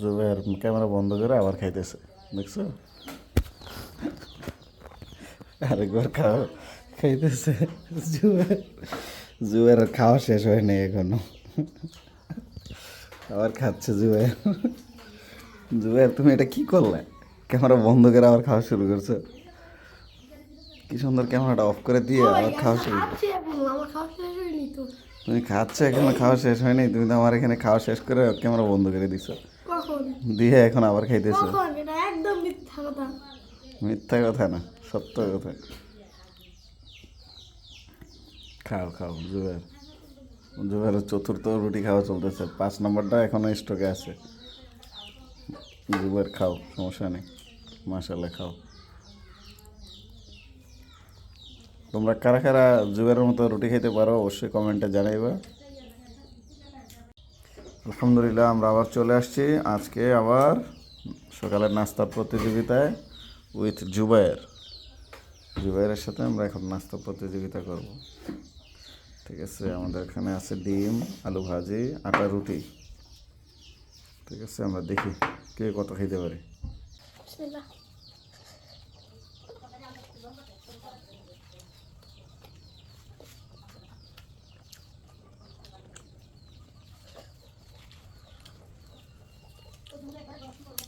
Zuber camera বন্ধ করে আবার খাইতেছে দেখছ? আরেকবার খাও খাইতেছে। জুবের জুবের আর খাওয়া শেষ হয় নাই এখনও। আবার খাচ্ছে জুবের। জুবের তুমি এটা কি করলে? ক্যামেরা বন্ধ করে আবার খাওয়া শুরু করছ। কি সুন্দর ক্যামেরাটা অফ করে দিয়ে আবার খাওয়া শুরু তুমি খাচ্ছ এখনও খাওয়া শেষ হয়নি। তুমি তো আমার এখানে খাওয়া শেষ করে ক্যামেরা বন্ধ করে দিছো। দিয়ে এখন আবার খাইতেছো। একদম মিথ্যা কথা। মিথ্যা কথা না সত্য কথা। খাও খাও জুবের। জুবের চতুর্থ রুটি খাওয়া চলতেছে। পাঁচ নম্বরটা এখনও স্টকে আছে। জুবের খাও সমস্যা নেই। মাসাল্লাহ খাও। তোমরা কারা কারা জুবের মতো রুটি খাইতে পারো অবশ্যই কমেন্টে জানাইবা। আলহামদুলিল্লাহ, আমরা আবার চলে আসছি। আজকে আবার সকালের নাস্তার প্রতিযোগিতায় উইথ জুবায়ের। জুবাইরের সাথে আমরা এখন নাস্তা প্রতিযোগিতা করব। ঠিক আছে, আমাদের এখানে আছে ডিম, আলু ভাজি, আটা, রুটি। ঠিক আছে, আমরা দেখি কে কত খেতে পারি।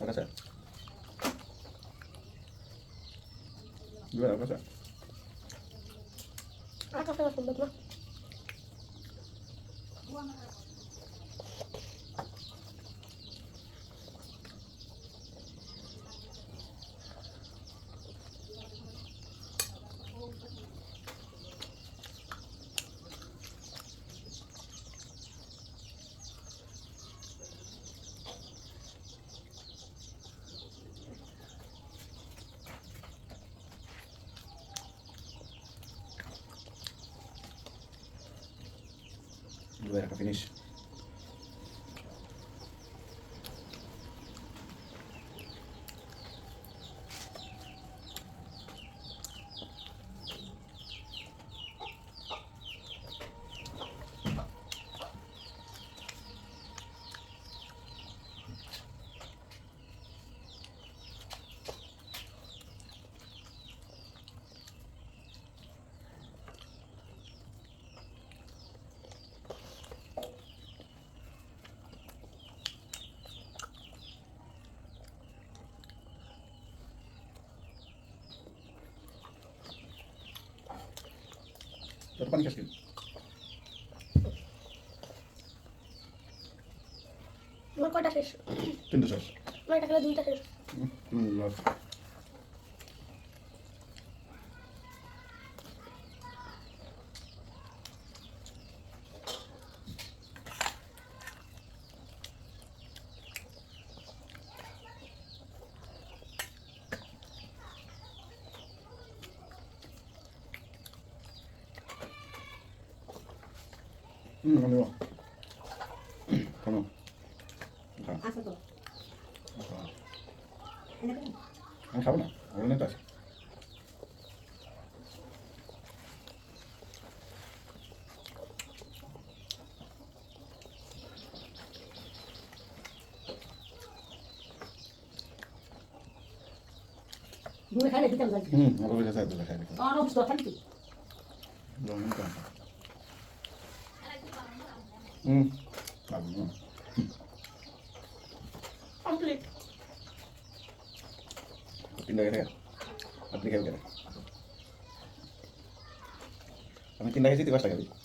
Apa rasa? Gimana apa rasa? Aku sangat sempat lah. একটা ফিনিশ তোর পানি খাস আমার কয়টা শেষ? তিনটা শেষ। আমার দুইটা শেষ। হুম লস হুম আমি কেন হ্যাঁ আসো তো আমি খাব না আমার নেতা আছে ঘুরে খাইলে দিতাম যাই হুম আমার কাছে আছে দেখাই দেখো আর অবস্থা খালি তুই লবণ কম হুম লাগবে Mm. Mm. Aplik. Pindah ke Aplik ke Kami pindah sih situ kos.